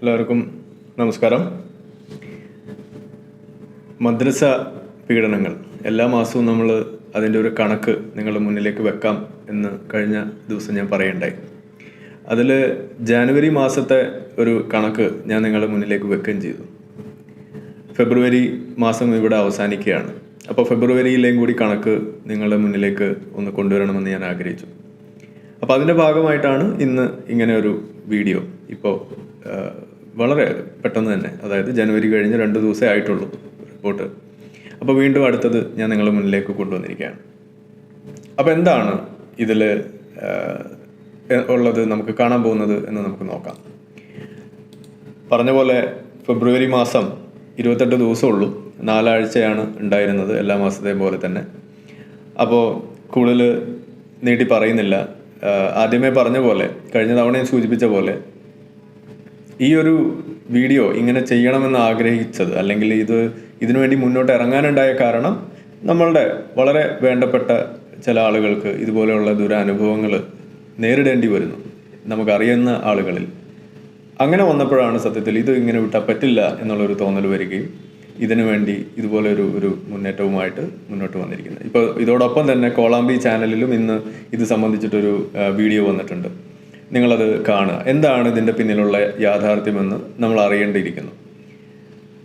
എല്ലാവർക്കും നമസ്കാരം. മദ്രസ പീഡനങ്ങൾ. എല്ലാ മാസവും നമ്മൾ അതിന്റെ ഒരു കണക്ക് നിങ്ങളുടെ മുന്നിലേക്ക് വെക്കാം എന്ന് കഴിഞ്ഞ ദിവസം ഞാൻ പറയണ്ടായി. അതിൽ ജാനുവരി മാസത്തെ ഒരു കണക്ക് ഞാൻ നിങ്ങളുടെ മുന്നിലേക്ക് വെക്കുകയും ചെയ്തു. ഫെബ്രുവരി മാസം ഇവിടെ അവസാനിക്കുകയാണ്. അപ്പോൾ ഫെബ്രുവരിയിലെയും കൂടി കണക്ക് നിങ്ങളുടെ മുന്നിലേക്ക് ഒന്ന് കൊണ്ടുവരണമെന്ന് ഞാൻ ആഗ്രഹിച്ചു. അപ്പോൾ അതിന്റെ ഭാഗമായിട്ടാണ് ഇന്ന് ഇങ്ങനെ ഒരു വീഡിയോ ഇപ്പോൾ വളരെ പെട്ടെന്ന് തന്നെ അതായത് ജനുവരി കഴിഞ്ഞ് രണ്ട് ദിവസമേ ആയിട്ടുള്ളൂ റിപ്പോർട്ട്. അപ്പോൾ വീണ്ടും അടുത്തത് ഞാൻ നിങ്ങളുടെ മുന്നിലേക്ക് കൊണ്ടുവന്നിരിക്കുകയാണ്. അപ്പോൾ എന്താണ് ഇതിൽ ഉള്ളത് നമുക്ക് കാണാൻ പോകുന്നത് എന്ന് നമുക്ക് നോക്കാം. പറഞ്ഞ പോലെ ഫെബ്രുവരി മാസം ഇരുപത്തെട്ട് ദിവസമുള്ളൂ നാലാഴ്ചയാണ് ഉണ്ടായിരുന്നത് എല്ലാ മാസത്തെയും പോലെ തന്നെ. അപ്പോൾ കൂടുതൽ നീട്ടി പറയുന്നില്ല. ആദ്യമേ പറഞ്ഞ പോലെ കഴിഞ്ഞ തവണയും സൂചിപ്പിച്ച പോലെ ഈ ഒരു വീഡിയോ ഇങ്ങനെ ചെയ്യണമെന്ന് ആഗ്രഹിച്ചത് അല്ലെങ്കിൽ ഇത് ഇതിനുവേണ്ടി മുന്നോട്ട് ഇറങ്ങാനുണ്ടായ കാരണം നമ്മളുടെ വളരെ വേണ്ടപ്പെട്ട ചില ആളുകൾക്ക് ഇതുപോലെയുള്ള ദുരനുഭവങ്ങൾ നേരിടേണ്ടി വരുന്നു നമുക്കറിയുന്ന ആളുകളിൽ. അങ്ങനെ വന്നപ്പോഴാണ് സത്യത്തിൽ ഇത് ഇങ്ങനെ വിട്ടാൽ പറ്റില്ല എന്നുള്ളൊരു തോന്നൽ വരികയും ഇതിനു വേണ്ടി ഇതുപോലെ ഒരു ഒരു മുന്നേറ്റവുമായിട്ട് മുന്നോട്ട് വന്നിരിക്കുന്നത്. ഇപ്പോൾ ഇതോടൊപ്പം തന്നെ കോളാമ്പി ചാനലിലും ഇന്ന് ഇത് സംബന്ധിച്ചിട്ടൊരു വീഡിയോ വന്നിട്ടുണ്ട്. നിങ്ങളത് കാണുക. എന്താണ് ഇതിന്റെ പിന്നിലുള്ള യാഥാർത്ഥ്യമെന്ന് നമ്മൾ അറിയേണ്ടിയിരിക്കുന്നു.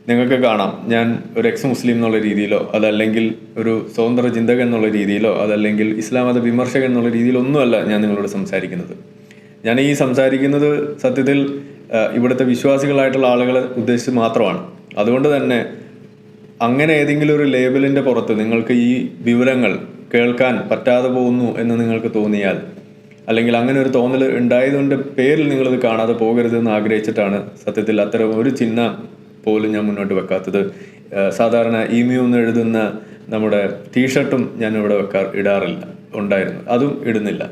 നിങ്ങൾക്ക് കാണാം. ഞാൻ ഒരു എക്സ് മുസ്ലിം എന്നുള്ള രീതിയിലോ അതല്ലെങ്കിൽ ഒരു സ്വതന്ത്ര ചിന്തകൻ എന്നുള്ള രീതിയിലോ അതല്ലെങ്കിൽ ഇസ്ലാം മത വിമർശകൻ എന്നുള്ള രീതിയിലൊന്നുമല്ല ഞാൻ നിങ്ങളോട് സംസാരിക്കുന്നത്. ഞാൻ ഈ സംസാരിക്കുന്നത് സത്യത്തിൽ ഇവിടുത്തെ വിശ്വാസികളായിട്ടുള്ള ആളുകളെ ഉദ്ദേശിച്ച് മാത്രമാണ്. അതുകൊണ്ട് തന്നെ അങ്ങനെ ഏതെങ്കിലും ഒരു ലേബലിന്റെ പുറത്ത് നിങ്ങൾക്ക് ഈ വിവരങ്ങൾ കേൾക്കാൻ പറ്റാതെ പോകുന്നു എന്ന് നിങ്ങൾക്ക് തോന്നിയാൽ അല്ലെങ്കിൽ അങ്ങനെ ഒരു തോന്നൽ ഉണ്ടായതുകൊണ്ട് പേരിൽ നിങ്ങളിത് കാണാതെ പോകരുതെന്ന് ആഗ്രഹിച്ചിട്ടാണ് സത്യത്തിൽ അത്തരം ഒരു ചിഹ്നം പോലും ഞാൻ മുന്നോട്ട് വെക്കാത്തത്. സാധാരണ ഇമെയിൽ എന്ന് എഴുതുന്ന നമ്മുടെ ടീഷർട്ടും ഞാൻ ഇവിടെ വെക്കാർ ഇടാറില്ല ഉണ്ടായിരുന്നു. അതും ഇടുന്നില്ല.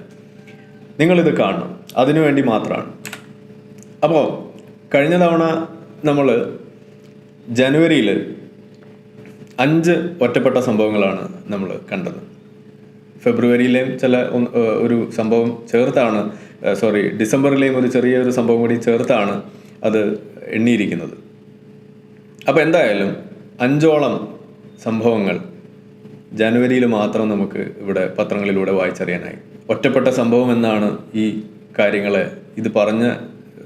നിങ്ങളിത് കാണണം. അതിനുവേണ്ടി മാത്രമാണ്. അപ്പോൾ കഴിഞ്ഞ തവണ നമ്മൾ ജനുവരിയിൽ അഞ്ച് ഒറ്റപ്പെട്ട സംഭവങ്ങളാണ് നമ്മൾ കണ്ടത്. ഫെബ്രുവരിയിലെയും ചില ഒരു സംഭവം ചേർത്താണ്. സോറി ഡിസംബറിലെയും ഒരു ചെറിയൊരു സംഭവം കൂടി ചേർത്താണ് അത് എണ്ണിയിരിക്കുന്നത്. അപ്പോൾ എന്തായാലും അഞ്ചോളം സംഭവങ്ങൾ ജനുവരിയിൽ മാത്രം നമുക്ക് ഇവിടെ പത്രങ്ങളിലൂടെ വായിച്ചറിയാനായി. ഒറ്റപ്പെട്ട സംഭവം എന്നാണ് ഈ കാര്യങ്ങളെ ഇത് പറഞ്ഞ്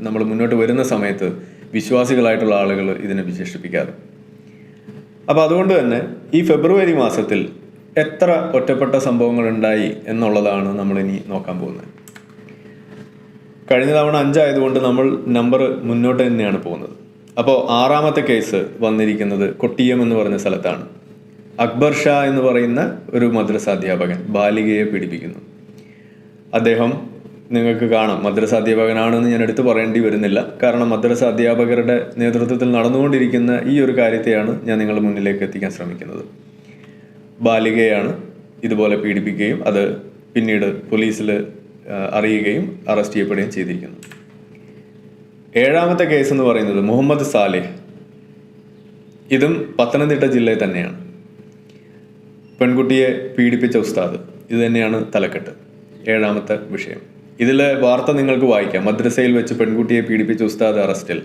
നമ്മൾ മുന്നോട്ട് വരുന്ന സമയത്ത് വിശ്വാസികളായിട്ടുള്ള ആളുകൾ ഇതിനെ വിശേഷിപ്പിക്കാറ്. അപ്പോൾ അതുകൊണ്ട് തന്നെ ഈ ഫെബ്രുവരി മാസത്തിൽ എത്ര ഒറ്റപ്പെട്ട സംഭവങ്ങൾ ഉണ്ടായി എന്നുള്ളതാണ് നമ്മൾ ഇനി നോക്കാൻ പോകുന്നത്. കഴിഞ്ഞ തവണ അഞ്ചായതുകൊണ്ട് നമ്മൾ നമ്പർ മുന്നോട്ട് തന്നെയാണ് പോകുന്നത്. അപ്പോൾ ആറാമത്തെ കേസ് വന്നിരിക്കുന്നത് കൊട്ടിയം എന്ന് പറഞ്ഞ സ്ഥലത്താണ്. അക്ബർ ഷാ എന്ന് പറയുന്ന ഒരു മദ്രസ അധ്യാപകൻ ബാലികയെ പീഡിപ്പിക്കുന്നു. അദ്ദേഹം നിങ്ങൾക്ക് കാണാം മദ്രസ അധ്യാപകനാണെന്ന് ഞാൻ എടുത്തു പറയേണ്ടി വരുന്നില്ല. കാരണം മദ്രസ അധ്യാപകരുടെ നേതൃത്വത്തിൽ നടന്നുകൊണ്ടിരിക്കുന്ന ഈ ഒരു കാര്യത്തെയാണ് ഞാൻ നിങ്ങളുടെ മുന്നിലേക്ക് എത്തിക്കാൻ ശ്രമിക്കുന്നത്. ബാലികയാണ് ഇതുപോലെ പീഡിപ്പിക്കുകയും അത് പിന്നീട് പോലീസിൽ അറിയുകയും അറസ്റ്റ് ചെയ്യപ്പെടുകയും ചെയ്തിരിക്കുന്നു. ഏഴാമത്തെ കേസ് എന്ന് പറയുന്നത് മുഹമ്മദ് സാലിഹ്. ഇതും പത്തനംതിട്ട ജില്ലയിൽ തന്നെയാണ്. പെൺകുട്ടിയെ പീഡിപ്പിച്ച ഉസ്താദ്. ഇത് തന്നെയാണ് തലക്കെട്ട്. ഏഴാമത്തെ വിഷയം. ഇതിലെ വാർത്ത നിങ്ങൾക്ക് വായിക്കാം. മദ്രസയിൽ വെച്ച് പെൺകുട്ടിയെ പീഡിപ്പിച്ച ഉസ്താദ് അറസ്റ്റിൽ.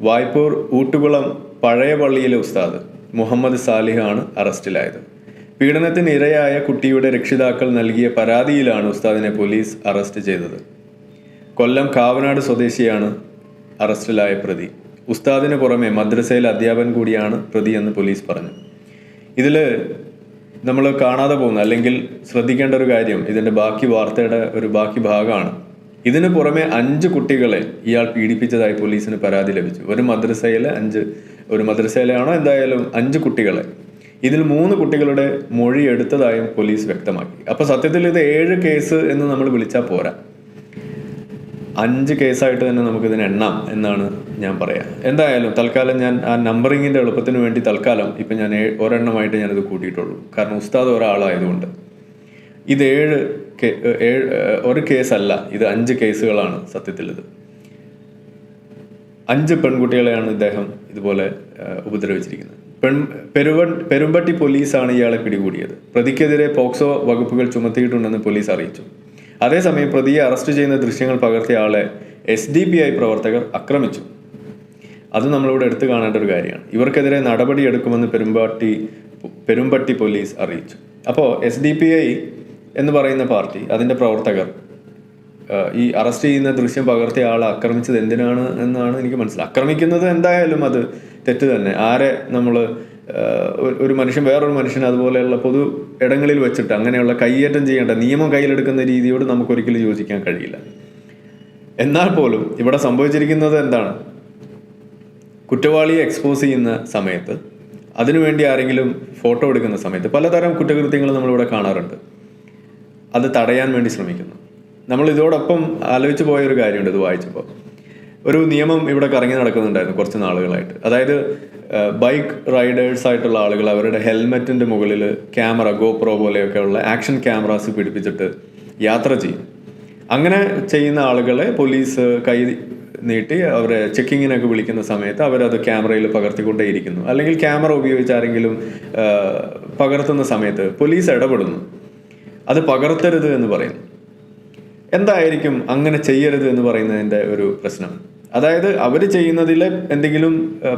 വായ്പൂർ ഊട്ടുകുളം പഴയ പള്ളിയിലെ ഉസ്താദ് മുഹമ്മദ് സാലിഹാണ് അറസ്റ്റിലായത്. പീഡനത്തിന് ഇരയായ കുട്ടിയുടെ രക്ഷിതാക്കൾ നൽകിയ പരാതിയിലാണ് ഉസ്താദിനെ പോലീസ് അറസ്റ്റ് ചെയ്തത്. കൊല്ലം കാവനാട് സ്വദേശിയാണ് അറസ്റ്റിലായ പ്രതി. ഉസ്താദിന് പുറമെ മദ്രസയിൽ അധ്യാപകൻ കൂടിയാണ് പ്രതി എന്ന് പോലീസ് പറഞ്ഞു. ഇതിൽ നമ്മൾ കാണാതെ പോകുന്ന അല്ലെങ്കിൽ ശ്രദ്ധിക്കേണ്ട ഒരു കാര്യം ഇതിന്റെ ബാക്കി വാർത്തയുടെ ഒരു ബാക്കി ഭാഗമാണ്. ഇതിന് പുറമെ അഞ്ച് കുട്ടികളെ ഇയാൾ പീഡിപ്പിച്ചതായി പോലീസിന് പരാതി ലഭിച്ചു. ഒരു മദ്രസയിലെ അഞ്ച് ഒരു മദ്രസയിലാണോ എന്തായാലും അഞ്ച് കുട്ടികളെ ഇതിൽ മൂന്ന് കുട്ടികളുടെ മൊഴി എടുത്തതായും പോലീസ് വ്യക്തമാക്കി. അപ്പോൾ സത്യത്തിൽ ഇത് ഏഴ് കേസ് എന്ന് നമ്മൾ വിളിച്ചാൽ പോരാ. അഞ്ച് കേസായിട്ട് തന്നെ നമുക്ക് നമുക്കിതിന് എണ്ണാം എന്നാണ് ഞാൻ പറയാം. എന്തായാലും തൽക്കാലം ഞാൻ ആ നമ്പറിങ്ങിന്റെ എളുപ്പത്തിന് വേണ്ടി തൽക്കാലം ഇപ്പം ഞാൻ ഒരെണ്ണമായിട്ട് ഞാനിത് കൂട്ടിയിട്ടുള്ളൂ. കാരണം ഉസ്താദ് ഒരാളായതുകൊണ്ട്. ഇത് ഏഴ് ഏഴ് ഒരു കേസല്ല ഇത് അഞ്ച് കേസുകളാണ് സത്യത്തിൽ ഇത് അഞ്ച് പെൺകുട്ടികളെയാണ് ഇദ്ദേഹം ഇതുപോലെ ഉപദ്രവിച്ചിരിക്കുന്നത്. പെൺ പെരുവ പെരുമ്പട്ടി പോലീസാണ് ഇയാളെ പിടികൂടിയത്. പ്രതിക്കെതിരെ പോക്സോ വകുപ്പുകൾ ചുമത്തിയിട്ടുണ്ടെന്ന് പോലീസ് അറിയിച്ചു. അതേസമയം പ്രതിയെ അറസ്റ്റ് ചെയ്യുന്ന ദൃശ്യങ്ങൾ പകർത്തിയ ആളെ എസ് ഡി പി ഐ പ്രവർത്തകർ ആക്രമിച്ചു. അത് നമ്മളിവിടെ എടുത്തു കാണേണ്ട ഒരു കാര്യമാണ്. ഇവർക്കെതിരെ നടപടി എടുക്കുമെന്ന് പെരുമ്പാട്ടി പെരുമ്പട്ടി പോലീസ് അറിയിച്ചു. അപ്പോൾ എസ് ഡി പി ഐ എന്ന് പറയുന്ന പാർട്ടി അതിന്റെ പ്രവർത്തകർ ഈ അറസ്റ്റ് ചെയ്യുന്ന ദൃശ്യം പകർത്തിയ ആൾ ആക്രമിച്ചത് എന്തിനാണ് എന്നാണ് എനിക്ക് മനസ്സിലായത് ആക്രമിക്കുന്നത് എന്തായാലും അത് തെറ്റ് തന്നെ. ആരെ നമ്മൾ ഒരു മനുഷ്യൻ വേറൊരു മനുഷ്യൻ അതുപോലെയുള്ള പൊതു ഇടങ്ങളിൽ വെച്ചിട്ട് അങ്ങനെയുള്ള കയ്യേറ്റം ചെയ്യേണ്ട നിയമം കയ്യിലെടുക്കുന്ന രീതിയോട് നമുക്കൊരിക്കലും യോജിക്കാൻ കഴിയില്ല. എന്നാൽ പോലും ഇവിടെ സംഭവിച്ചിരിക്കുന്നത് എന്താണ്? കുറ്റവാളിയെ എക്സ്പോസ് ചെയ്യുന്ന സമയത്ത് അതിനുവേണ്ടി ആരെങ്കിലും ഫോട്ടോ എടുക്കുന്ന സമയത്ത് പലതരം കുറ്റകൃത്യങ്ങൾ നമ്മളിവിടെ കാണാറുണ്ട്. അത് തടയാൻ വേണ്ടി ശ്രമിക്കുന്നു. നമ്മൾ ഇതോടൊപ്പം ആലോചിച്ച് പോയ ഒരു കാര്യമുണ്ട് ഇത് വായിച്ചപ്പോൾ. ഒരു നിയമം ഇവിടെ കറങ്ങി നടക്കുന്നുണ്ടായിരുന്നു കുറച്ച് നാളുകളായിട്ട്. അതായത് ബൈക്ക് റൈഡേഴ്സ് ആയിട്ടുള്ള ആളുകൾ അവരുടെ ഹെൽമെറ്റിന്റെ മുകളിൽ ക്യാമറ ഗോപ്രോ പോലെയൊക്കെയുള്ള ആക്ഷൻ ക്യാമറാസ് പിടിപ്പിച്ചിട്ട് യാത്ര ചെയ്യും. അങ്ങനെ ചെയ്യുന്ന ആളുകളെ പോലീസ് കൈ നീട്ടി അവരെ ചെക്കിങ്ങിനൊക്കെ വിളിക്കുന്ന സമയത്ത് അവരത് ക്യാമറയിൽ പകർത്തിക്കൊണ്ടേയിരിക്കുന്നു. അല്ലെങ്കിൽ ക്യാമറ ഉപയോഗിച്ച് ആരെങ്കിലും പകർത്തുന്ന സമയത്ത് പോലീസ് ഇടപെടുന്നു. അത് പകർത്തരുത് എന്ന് പറയുന്നു. എന്തായിരിക്കും അങ്ങനെ ചെയ്യരുത് എന്ന് പറയുന്നതിന്റെ ഒരു പ്രശ്നം? അതായത് അവർ ചെയ്യുന്നതിൽ എന്തെങ്കിലും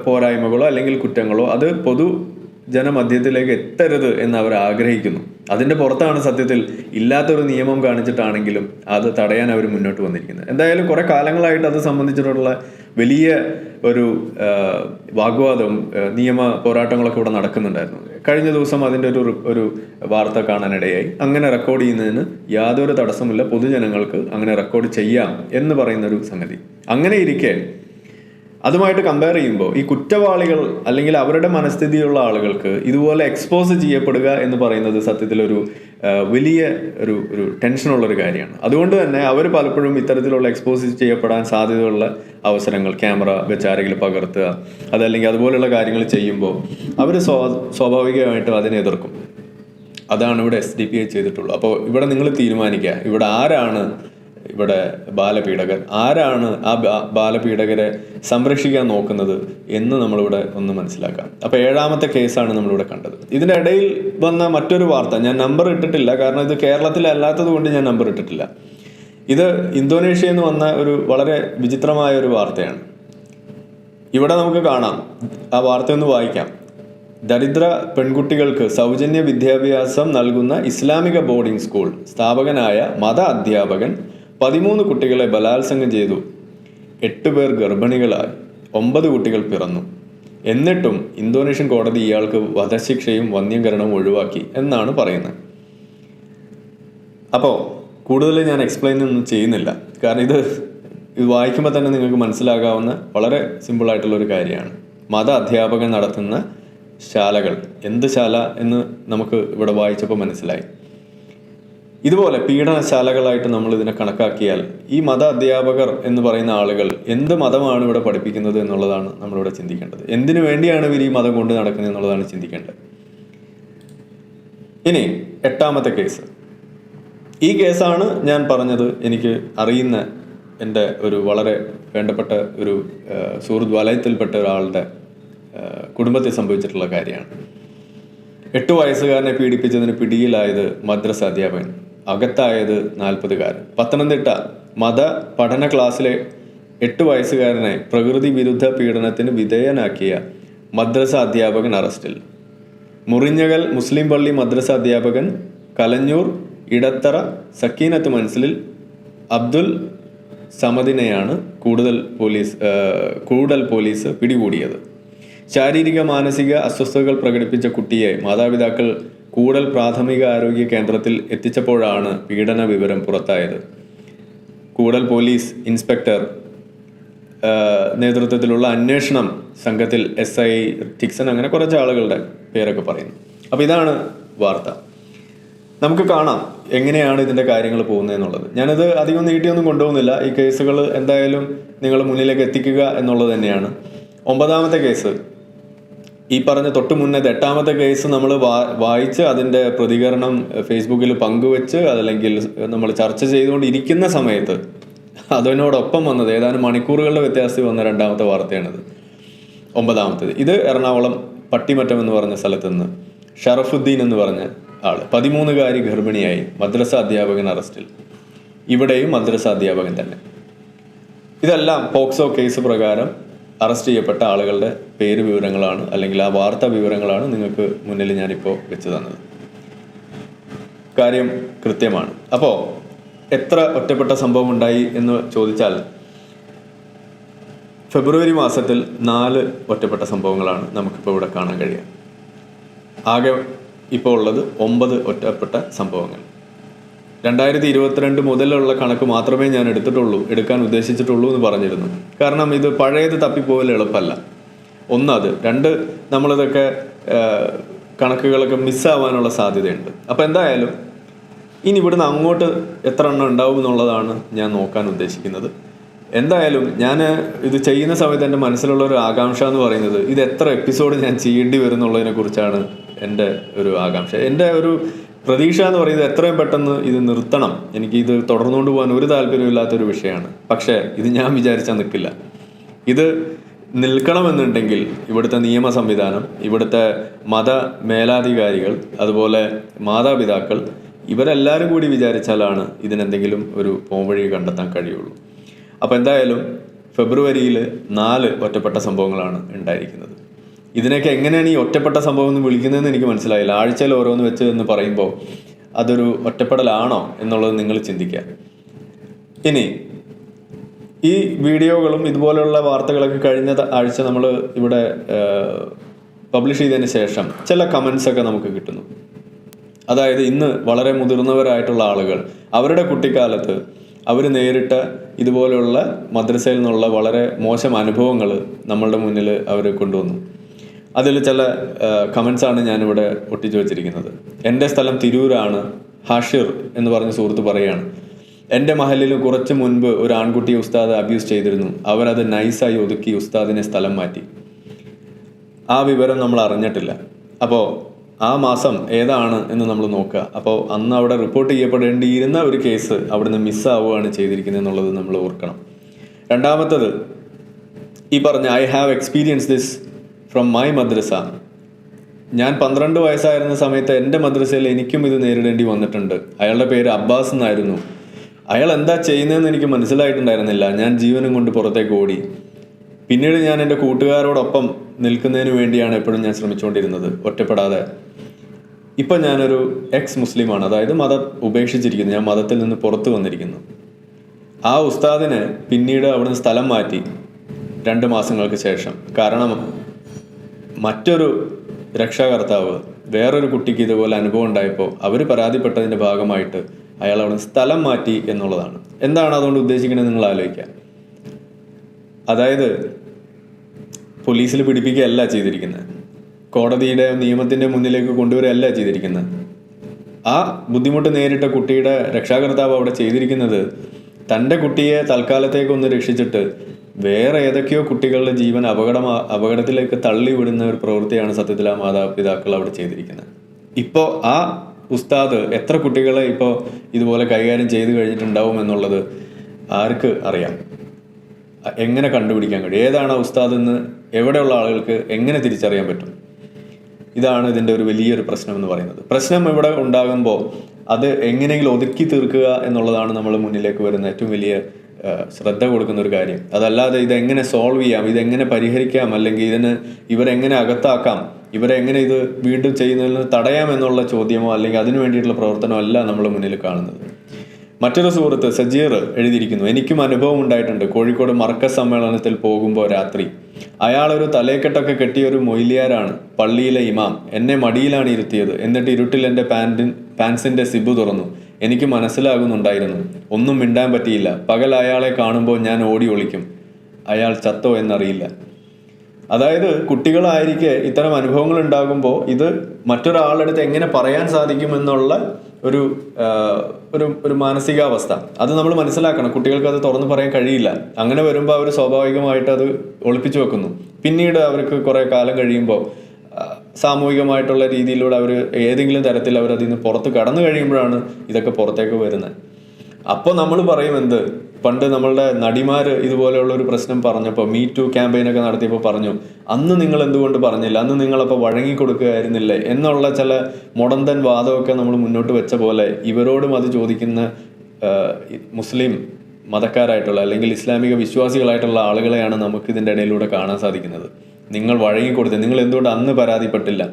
പോരായ്മകളോ അല്ലെങ്കിൽ കുറ്റങ്ങളോ അത് പൊതു ജനമധ്യത്തിലേക്ക് എത്തരുത് എന്ന് അവർ ആഗ്രഹിക്കുന്നു. അതിന്റെ പുറത്താണ് സത്യത്തിൽ ഇല്ലാത്തൊരു നിയമം കാണിച്ചിട്ടാണെങ്കിലും അത് തടയാൻ അവർ മുന്നോട്ട് വന്നിരിക്കുന്നത്. എന്തായാലും കുറെ കാലങ്ങളായിട്ട് അത് സംബന്ധിച്ചിട്ടുള്ള വലിയ ഒരു വാഗ്വാദവും നിയമ പോരാട്ടങ്ങളൊക്കെ ഇവിടെ നടക്കുന്നുണ്ടായിരുന്നു. കഴിഞ്ഞ ദിവസം അതിന്റെ ഒരു ഒരു വാർത്ത കാണാനിടയായി. അങ്ങനെ റെക്കോർഡ് ചെയ്യുന്നതിന് യാതൊരു തടസ്സമില്ല പൊതുജനങ്ങൾക്ക് അങ്ങനെ റെക്കോർഡ് ചെയ്യാം എന്ന് പറയുന്ന ഒരു സംഗതി. അങ്ങനെ ഇരിക്കെ അതുമായിട്ട് കമ്പയർ ചെയ്യുമ്പോൾ ഈ കുറ്റവാളികൾ അല്ലെങ്കിൽ അവരുടെ മനസ്ഥിതിയുള്ള ആളുകൾക്ക് ഇതുപോലെ എക്സ്പോസ് ചെയ്യപ്പെടുക എന്ന് പറയുന്നത് സത്യത്തിൽ ഒരു വലിയ ഒരു ഒരു ടെൻഷനുള്ളൊരു കാര്യമാണ്. അതുകൊണ്ട് തന്നെ അവർ പലപ്പോഴും ഇത്തരത്തിലുള്ള എക്സ്പോസ് ചെയ്യപ്പെടാൻ സാധ്യതയുള്ള അവസരങ്ങൾ ക്യാമറ വെച്ച് ആരെങ്കിലും പകർത്തുക അതല്ലെങ്കിൽ അതുപോലെയുള്ള കാര്യങ്ങൾ ചെയ്യുമ്പോൾ അവർ സ്വാഭാവികമായിട്ടും അതിനെ എതിർക്കും. അതാണ് ഇവിടെ എസ് ഡി പി ഐ ചെയ്തിട്ടുള്ളൂ അപ്പോൾ ഇവിടെ നിങ്ങൾ തീരുമാനിക്കുക ഇവിടെ ആരാണ് ഇവിടെ ബാലപീഡകർ ആരാണ് ആ ബാലപീഡകരെ സംരക്ഷിക്കാൻ നോക്കുന്നത് എന്ന് നമ്മളിവിടെ ഒന്ന് മനസ്സിലാക്കാം. അപ്പോൾ ഏഴാമത്തെ കേസാണ് നമ്മളിവിടെ കണ്ടത്. ഇതിന്റെ ഇടയിൽ വന്ന മറ്റൊരു വാർത്ത ഞാൻ നമ്പർ ഇട്ടിട്ടില്ല കാരണം ഇത് കേരളത്തിലല്ലാത്തത് കൊണ്ട് ഞാൻ നമ്പർ ഇട്ടിട്ടില്ല. ഇത് ഇന്തോനേഷ്യയിൽ നിന്ന് വന്ന ഒരു വളരെ വിചിത്രമായ ഒരു വാർത്തയാണ്. ഇവിടെ നമുക്ക് കാണാം ആ വാർത്ത ഒന്ന് വായിക്കാം. ദരിദ്ര പെൺകുട്ടികൾക്ക് സൗജന്യ വിദ്യാഭ്യാസം നൽകുന്ന ഇസ്ലാമിക ബോർഡിംഗ് സ്കൂൾ സ്ഥാപകനായ മത അധ്യാപകൻ പതിമൂന്ന് കുട്ടികളെ ബലാത്സംഗം ചെയ്തു. എട്ട് പേർ ഗർഭിണികളായി. ഒമ്പത് കുട്ടികൾ പിറന്നു. എന്നിട്ടും ഇന്തോനേഷ്യൻ കോടതി ഇയാൾക്ക് വധശിക്ഷയും വന്ധ്യംകരണവും ഒഴിവാക്കി എന്നാണ് പറയുന്നത്. അപ്പോൾ കൂടുതൽ ഞാൻ എക്സ്പ്ലെയിൻ ഒന്നും ചെയ്യുന്നില്ല. കാരണം ഇത് ഇത് വായിക്കുമ്പോൾ തന്നെ നിങ്ങൾക്ക് മനസ്സിലാകാവുന്ന വളരെ സിമ്പിളായിട്ടുള്ള ഒരു കാര്യമാണ്. മത അധ്യാപകൻ നടത്തുന്ന ശാലകൾ. എന്ത് ശാല എന്ന് നമുക്ക് ഇവിടെ വായിച്ചപ്പോൾ മനസ്സിലായി. ഇതുപോലെ പീഡനശാലകളായിട്ട് നമ്മൾ ഇതിനെ കണക്കാക്കിയാൽ ഈ മത അധ്യാപകർ എന്ന് പറയുന്ന ആളുകൾ എന്ത് മതമാണ് ഇവിടെ പഠിപ്പിക്കുന്നത് എന്നുള്ളതാണ് നമ്മളിവിടെ ചിന്തിക്കേണ്ടത്. എന്തിനു വേണ്ടിയാണ് ഇവർ ഈ മതം കൊണ്ട് നടക്കുന്നത് എന്നുള്ളതാണ് ചിന്തിക്കേണ്ടത്. ഇനി എട്ടാമത്തെ കേസ്. ഈ കേസാണ് ഞാൻ പറഞ്ഞത് എനിക്ക് അറിയുന്ന എന്റെ ഒരു വളരെ വേണ്ടപ്പെട്ട ഒരു സുഹൃത് വലയത്തിൽപ്പെട്ട ഒരാളുടെ കുടുംബത്തിൽ സംഭവിച്ചിട്ടുള്ള കാര്യമാണ്. എട്ട് വയസ്സുകാരനെ പീഡിപ്പിച്ചതിന് പിടിയിലായത് മദ്രസ അധ്യാപകൻ. അകത്തായത് നാൽപ്പതുകാരൻ. പത്തനംതിട്ട മത പഠന ക്ലാസ്സിലെ എട്ട് വയസ്സുകാരനെ പ്രകൃതി വിരുദ്ധ പീഡനത്തിന് വിധേയനാക്കിയ മദ്രസ അധ്യാപകൻ അറസ്റ്റിൽ. മുറിഞ്ഞകൽ മുസ്ലിം പള്ളി മദ്രസ അധ്യാപകൻ കലഞ്ഞൂർ ഇടത്തറ സക്കീനത്ത് മനസ്സിലിൽ അബ്ദുൽ സമദിനെയാണ് കൂടുതൽ പോലീസ് കൂടുതൽ പോലീസ് പിടികൂടിയത്. ശാരീരിക മാനസിക അസ്വസ്ഥതകൾ പ്രകടിപ്പിച്ച കുട്ടിയെ മാതാപിതാക്കൾ കൂടൽ പ്രാഥമിക ആരോഗ്യ കേന്ദ്രത്തിൽ എത്തിച്ചപ്പോഴാണ് പീഡന വിവരം പുറത്തായത്. കൂടൽ പോലീസ് ഇൻസ്പെക്ടർ നേതൃത്വത്തിലുള്ള അന്വേഷണം സംഘത്തിൽ എസ് ഐ ടിക്സൺ അങ്ങനെ കുറച്ച് ആളുകളുടെ പേരൊക്കെ പറയുന്നു. അപ്പോൾ ഇതാണ് വാർത്ത. നമുക്ക് കാണാം എങ്ങനെയാണ് ഇതിന്റെ കാര്യങ്ങൾ പോകുന്നത് എന്നുള്ളത് ഞാനത് അധികം നീട്ടിയൊന്നും കൊണ്ടുപോകുന്നില്ല. ഈ കേസുകൾ എന്തായാലും നിങ്ങൾ മുന്നിലേക്ക് എത്തിക്കുക എന്നുള്ളത് തന്നെയാണ്. ഒമ്പതാമത്തെ കേസ് ഈ പറഞ്ഞ തൊട്ട് മുന്നേ എട്ടാമത്തെ കേസ് നമ്മൾ വായിച്ച് അതിന്റെ പ്രതികരണം ഫേസ്ബുക്കിൽ പങ്കുവെച്ച് അതല്ലെങ്കിൽ നമ്മൾ ചർച്ച ചെയ്തുകൊണ്ടിരിക്കുന്ന സമയത്ത് അതിനോടൊപ്പം വന്നത് ഏതാനും മണിക്കൂറുകളുടെ വ്യത്യാസത്തിൽ വന്ന രണ്ടാമത്തെ വാർത്തയാണിത്. ഒമ്പതാമത്തേത്. ഇത് എറണാകുളം പട്ടിമറ്റം എന്ന് പറഞ്ഞ സ്ഥലത്ത് നിന്ന് ഷറഫുദ്ദീൻ എന്ന് പറഞ്ഞ ആൾ പതിമൂന്നുകാരി ഗർഭിണിയായി മദ്രസ അധ്യാപകൻ അറസ്റ്റിൽ. ഇവിടെയും മദ്രസ അധ്യാപകൻ തന്നെ. ഇതെല്ലാം പോക്സോ കേസ് പ്രകാരം അറസ്റ്റ് ചെയ്യപ്പെട്ട ആളുകളുടെ പേര് വിവരങ്ങളാണ് അല്ലെങ്കിൽ ആ വാർത്താ വിവരങ്ങളാണ് നിങ്ങൾക്ക് മുന്നിൽ ഞാനിപ്പോൾ വെച്ച് തന്നത്. കാര്യം കൃത്യമാണ്. അപ്പോൾ എത്ര ഒറ്റപ്പെട്ട സംഭവം ഉണ്ടായി എന്ന് ചോദിച്ചാൽ ഫെബ്രുവരി മാസത്തിൽ നാല് ഒറ്റപ്പെട്ട സംഭവങ്ങളാണ് നമുക്കിപ്പോൾ ഇവിടെ കാണാൻ കഴിയുക. ആകെ ഇപ്പോൾ ഉള്ളത് ഒമ്പത് ഒറ്റപ്പെട്ട സംഭവങ്ങൾ. രണ്ടായിരത്തി ഇരുപത്തിരണ്ട് മുതലുള്ള കണക്ക് മാത്രമേ ഞാൻ എടുത്തിട്ടുള്ളൂ എടുക്കാൻ ഉദ്ദേശിച്ചിട്ടുള്ളൂ എന്ന് പറഞ്ഞിരുന്നു. കാരണം ഇത് പഴയത് തപ്പിപ്പോകൽ എളുപ്പമല്ല. ഒന്നത് രണ്ട് നമ്മളിതൊക്കെ കണക്കുകളൊക്കെ മിസ്സാവാനുള്ള സാധ്യതയുണ്ട്. അപ്പോൾ എന്തായാലും ഇനി ഇവിടുന്ന് അങ്ങോട്ട് എത്ര എണ്ണം ഉണ്ടാവും എന്നുള്ളതാണ് ഞാൻ നോക്കാൻ ഉദ്ദേശിക്കുന്നത്. എന്തായാലും ഞാൻ ഇത് ചെയ്യുന്ന സമയത്ത് എന്റെ മനസ്സിലുള്ള ഒരു ആകാംക്ഷ എന്ന് പറയുന്നത് ഇത് എത്ര എപ്പിസോഡ് ഞാൻ ചെയ്യേണ്ടി വരും എന്നുള്ളതിനെ കുറിച്ചാണ് എന്റെ ഒരു ആകാംക്ഷ. എന്റെ ഒരു പ്രതീക്ഷ എന്ന് പറയുന്നത് എത്രയും പെട്ടെന്ന് ഇത് നിർത്തണം. എനിക്ക് ഇത് തുടർന്നുകൊണ്ട് പോകാൻ ഒരു താല്പര്യമില്ലാത്തൊരു വിഷയമാണ്. പക്ഷേ ഇത് ഞാൻ വിചാരിച്ചാൽ നിൽക്കില്ല ഇത് നിൽക്കണമെന്നുണ്ടെങ്കിൽ ഇവിടുത്തെ നിയമ സംവിധാനം ഇവിടുത്തെ മത മേലാധികാരികൾ അതുപോലെ മാതാപിതാക്കൾ ഇവരെല്ലാവരും കൂടി വിചാരിച്ചാലാണ് ഇതിനെന്തെങ്കിലും ഒരു പോംവഴി കണ്ടെത്താൻ കഴിയുള്ളൂ. അപ്പോൾ എന്തായാലും ഫെബ്രുവരിയിൽ നാല് ഒറ്റപ്പെട്ട സംഭവങ്ങളാണ് ഉണ്ടായിരിക്കുന്നത്. ഇതിനൊക്കെ എങ്ങനെയാണ് ഈ ഒറ്റപ്പെട്ട സംഭവം എന്ന് വിളിക്കുന്നതെന്ന് എനിക്ക് മനസ്സിലായില്ല. ആഴ്ചയിൽ ഓരോന്ന് വെച്ച് എന്ന് പറയുമ്പോൾ അതൊരു ഒറ്റപ്പെടലാണോ എന്നുള്ളത് നിങ്ങൾ ചിന്തിക്കുക. ഇനി ഈ വീഡിയോകളും ഇതുപോലെയുള്ള വാർത്തകളൊക്കെ കഴിഞ്ഞ ആഴ്ച നമ്മൾ ഇവിടെ പബ്ലിഷ് ചെയ്തതിന് ശേഷം ചില കമൻസൊക്കെ നമുക്ക് കിട്ടുന്നു. അതായത് ഇന്ന് വളരെ മുതിർന്നവരായിട്ടുള്ള ആളുകൾ അവരുടെ കുട്ടിക്കാലത്ത് അവർ നേരിട്ട ഇതുപോലെയുള്ള മദ്രസയിൽ നിന്നുള്ള വളരെ മോശം അനുഭവങ്ങൾ നമ്മളുടെ മുന്നിൽ അവർ കൊണ്ടുവന്നു. അതിൽ ചില കമൻസാണ് ഞാനിവിടെ ഒട്ടിച്ചു വെച്ചിരിക്കുന്നത്. എന്റെ സ്ഥലം തിരൂരാണ് ഹാഷിർ എന്ന് പറഞ്ഞ സുഹൃത്ത് പറയുകയാണ്. എന്റെ മഹലിൽ കുറച്ച് മുൻപ് ഒരു ആൺകുട്ടി ഉസ്താദ് അബ്യൂസ് ചെയ്തിരുന്നു. അവരത് നൈസായി ഒതുക്കി ഉസ്താദിനെ സ്ഥലം മാറ്റി. ആ വിവരം നമ്മൾ അറിഞ്ഞിട്ടില്ല. അപ്പോൾ ആ മാസം ഏതാണ് എന്ന് നമ്മൾ നോക്കുക. അപ്പോൾ അന്ന് അവിടെ റിപ്പോർട്ട് ചെയ്യപ്പെടേണ്ടിയിരുന്ന ഒരു കേസ് അവിടുന്ന് മിസ്സാവുകയാണ് ചെയ്തിരിക്കുന്നത് എന്നുള്ളത് നമ്മൾ ഓർക്കണം. രണ്ടാമത്തത് ഈ പറഞ്ഞ I have experience this from my മദ്രസ. ഞാൻ പന്ത്രണ്ട് വയസ്സായിരുന്ന സമയത്ത് എന്റെ മദ്രസയിൽ എനിക്കും ഇത് നേരിടേണ്ടി വന്നിട്ടുണ്ട്. അയാളുടെ പേര് അബ്ബാസ് എന്നായിരുന്നു. അയാൾ എന്താ ചെയ്യുന്നതെന്ന് എനിക്ക് മനസ്സിലായിട്ടുണ്ടായിരുന്നില്ല. ഞാൻ ജീവനും കൊണ്ട് പുറത്തേക്ക് ഓടി. പിന്നീട് ഞാൻ എന്റെ കൂട്ടുകാരോടൊപ്പം നിൽക്കുന്നതിന് വേണ്ടിയാണ് എപ്പോഴും ഞാൻ ശ്രമിച്ചുകൊണ്ടിരുന്നത്. ഒറ്റപ്പെടാതെ. ഇപ്പം ഞാനൊരു എക്സ് മുസ്ലിമാണ്. അതായത് മതം ഉപേക്ഷിച്ചിരിക്കുന്നു. ഞാൻ മതത്തിൽ നിന്ന് പുറത്തു വന്നിരിക്കുന്നു. ആ ഉസ്താദിനെ പിന്നീട് അവിടുന്ന് സ്ഥലം മാറ്റി രണ്ട് മാസങ്ങൾക്ക് ശേഷം. കാരണം മറ്റൊരു രക്ഷാകർത്താവ് വേറൊരു കുട്ടിക്ക് ഇതുപോലെ അനുഭവം ഉണ്ടായപ്പോൾ അവർ പരാതിപ്പെട്ടതിന്റെ ഭാഗമായിട്ട് അയാൾ അവിടെ സ്ഥലം മാറ്റി എന്നുള്ളതാണ്. എന്താണ് അതുകൊണ്ട് ഉദ്ദേശിക്കുന്നത് നിങ്ങൾ ആലോചിക്കുക. അതായത് പോലീസിൽ പിടിപ്പിക്കുകയല്ല ചെയ്തിരിക്കുന്നത്. കോടതിയുടെ നിയമത്തിന്റെ മുന്നിലേക്ക് കൊണ്ടുവരികയല്ല ചെയ്തിരിക്കുന്നത്. ആ ബുദ്ധിമുട്ട് നേരിട്ട കുട്ടിയുടെ രക്ഷാകർത്താവ് അവിടെ ചെയ്തിരിക്കുന്നത് തന്റെ കുട്ടിയെ തൽക്കാലത്തേക്കൊന്ന് രക്ഷിച്ചിട്ട് വേറെ ഏതൊക്കെയോ കുട്ടികളുടെ ജീവൻ അപകടം അപകടത്തിലേക്ക് തള്ളിവിടുന്ന ഒരു പ്രവൃത്തിയാണ് സത്യത്തിൽ ആ മാതാപിതാക്കൾ അവിടെ ചെയ്തിരിക്കുന്നത്. ഇപ്പോൾ ആ ഉസ്താദ് എത്ര കുട്ടികളെ ഇപ്പോൾ ഇതുപോലെ കൈകാര്യം ചെയ്തു കഴിഞ്ഞിട്ടുണ്ടാവും എന്നുള്ളത് ആർക്ക് അറിയാം? എങ്ങനെ കണ്ടുപിടിക്കാൻ കഴിയും? ഏതാണ് ഉസ്താദ് എന്ന് എവിടെയുള്ള ആളുകൾക്ക് എങ്ങനെ തിരിച്ചറിയാൻ പറ്റും? ഇതാണ് ഇതിന്റെ ഒരു വലിയൊരു പ്രശ്നം എന്ന് പറയുന്നത്. പ്രശ്നം ഇവിടെ ഉണ്ടാകുമ്പോൾ അത് എങ്ങനെയെങ്കിലും ഒതുക്കി തീർക്കുക എന്നുള്ളതാണ് നമ്മൾ മുന്നിലേക്ക് വരുന്ന ഏറ്റവും വലിയ ശ്രദ്ധ കൊടുക്കുന്ന ഒരു കാര്യം. അതല്ലാതെ ഇതെങ്ങനെ സോൾവ് ചെയ്യാം? ഇതെങ്ങനെ പരിഹരിക്കാം? അല്ലെങ്കിൽ ഇതിന് ഇവരെങ്ങനെ അകത്താക്കാം? ഇവരെ എങ്ങനെ ഇത് വീണ്ടും ചെയ്യുന്നതിൽ നിന്ന് തടയാം എന്നുള്ള ചോദ്യമോ അല്ലെങ്കിൽ അതിനു വേണ്ടിയിട്ടുള്ള പ്രവർത്തനമോ അല്ല നമ്മൾ മുന്നിൽ കാണുന്നത്. മറ്റൊരു സുഹൃത്ത് സജീർ എഴുതിയിരിക്കുന്നു എനിക്കും അനുഭവം ഉണ്ടായിട്ടുണ്ട്. കോഴിക്കോട് മർക്ക സമ്മേളനത്തിൽ പോകുമ്പോൾ രാത്രി. അയാളൊരു തലേക്കെട്ടൊക്കെ കെട്ടിയ ഒരു മൊയ്ലിയാരാണ്. പള്ളിയിലെ ഇമാം. എന്നെ മടിയിലാണ് ഇരുത്തിയത്. എന്നിട്ട് ഇരുട്ടിൽ എന്റെ പാന്റിൻ പാൻസിന്റെ സിബ് തുറന്നു. എനിക്ക് മനസ്സിലാകുന്നുണ്ടായിരുന്നു. ഒന്നും മിണ്ടാൻ പറ്റിയില്ല. പകൽ അയാളെ കാണുമ്പോൾ ഞാൻ ഓടി ഒളിക്കും. അയാൾ ചത്തോ എന്നറിയില്ല. അതായത് കുട്ടികളായിരിക്കെ ഇത്തരം അനുഭവങ്ങൾ ഉണ്ടാകുമ്പോൾ ഇത് മറ്റൊരാളുടെ അടുത്ത് എങ്ങനെ പറയാൻ സാധിക്കുമെന്നുള്ള ഒരു ഒരു ഒരു മാനസികാവസ്ഥ. അത് നമ്മൾ മനസ്സിലാക്കണം. കുട്ടികൾക്ക് അത് തുറന്നു പറയാൻ കഴിയില്ല. അങ്ങനെ വരുമ്പോൾ അവർ സ്വാഭാവികമായിട്ട് അത് ഒളിപ്പിച്ചു വെക്കുന്നു. പിന്നീട് അവർക്ക് കുറേ കാലം കഴിയുമ്പോൾ സാമൂഹികമായിട്ടുള്ള രീതിയിലൂടെ അവർ ഏതെങ്കിലും തരത്തിൽ അവർ അതിൽ നിന്ന് പുറത്ത് കടന്നു കഴിയുമ്പോഴാണ് ഇതൊക്കെ പുറത്തേക്ക് വരുന്നത്. അപ്പോൾ നമ്മൾ പറയും എന്ത്? പണ്ട് നമ്മളുടെ നടിമാർ ഇതുപോലെയുള്ള ഒരു പ്രശ്നം പറഞ്ഞപ്പോൾ മീ ടു ക്യാമ്പയിനൊക്കെ നടത്തിയപ്പോൾ പറഞ്ഞു അന്ന് നിങ്ങൾ എന്തുകൊണ്ട് പറഞ്ഞില്ല? അന്ന് നിങ്ങളപ്പോൾ വഴങ്ങി കൊടുക്കുകയായിരുന്നില്ലേ? എന്നുള്ള ചില മുടന്തൻ വാദമൊക്കെ നമ്മൾ മുന്നോട്ട് വെച്ച പോലെ ഇവരോടും അത് ചോദിക്കുന്ന മുസ്ലിം മതക്കാരായിട്ടുള്ള അല്ലെങ്കിൽ ഇസ്ലാമിക വിശ്വാസികളായിട്ടുള്ള ആളുകളെയാണ് നമുക്ക് ഇതിന്റെ ഇടയിലൂടെ കാണാൻ സാധിക്കുന്നത്. നിങ്ങൾ വഴങ്ങിക്കൊടുത്ത്. നിങ്ങൾ എന്തുകൊണ്ട് അന്ന് പരാതിപ്പെട്ടില്ല?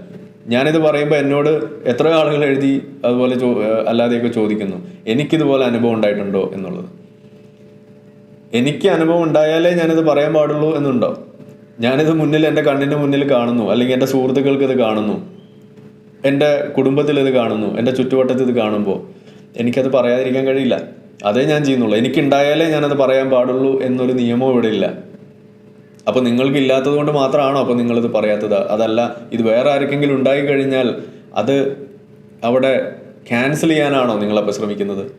ഞാനിത് പറയുമ്പോൾ എന്നോട് എത്ര ആളുകൾ എഴുതി അതുപോലെ ചോ അല്ലാതെയൊക്കെ ചോദിക്കുന്നു. എനിക്കിതുപോലെ അനുഭവം ഉണ്ടായിട്ടുണ്ടോ എന്നുള്ളത്? എനിക്ക് അനുഭവം ഉണ്ടായാലേ ഞാനിത് പറയാൻ പാടുള്ളൂ എന്നുണ്ടോ? ഞാനിത് മുന്നിൽ എന്റെ കണ്ണിന്റെ മുന്നിൽ കാണുന്നു. അല്ലെങ്കിൽ എന്റെ സുഹൃത്തുക്കൾക്ക് ഇത് കാണുന്നു. എന്റെ കുടുംബത്തിൽ ഇത് കാണുന്നു. എന്റെ ചുറ്റുവട്ടത്ത് ഇത് കാണുമ്പോൾ എനിക്കത് പറയാതിരിക്കാൻ കഴിയില്ല. അതേ ഞാൻ ചെയ്യുന്നുള്ളൂ. എനിക്കുണ്ടായാലേ ഞാനത് പറയാൻ പാടുള്ളൂ എന്നൊരു നിയമവും ഇവിടെ ഇല്ല. അപ്പോൾ നിങ്ങൾക്ക് ഇല്ലാത്തത് കൊണ്ട് മാത്രമാണോ അപ്പോൾ നിങ്ങളിത് പറയാത്തത്? അതല്ല ഇത് വേറെ ആർക്കെങ്കിലും ഉണ്ടായി കഴിഞ്ഞാൽ അത് അവിടെ ക്യാൻസൽ ചെയ്യാനാണോ നിങ്ങളപ്പോൾ ശ്രമിക്കുന്നത്?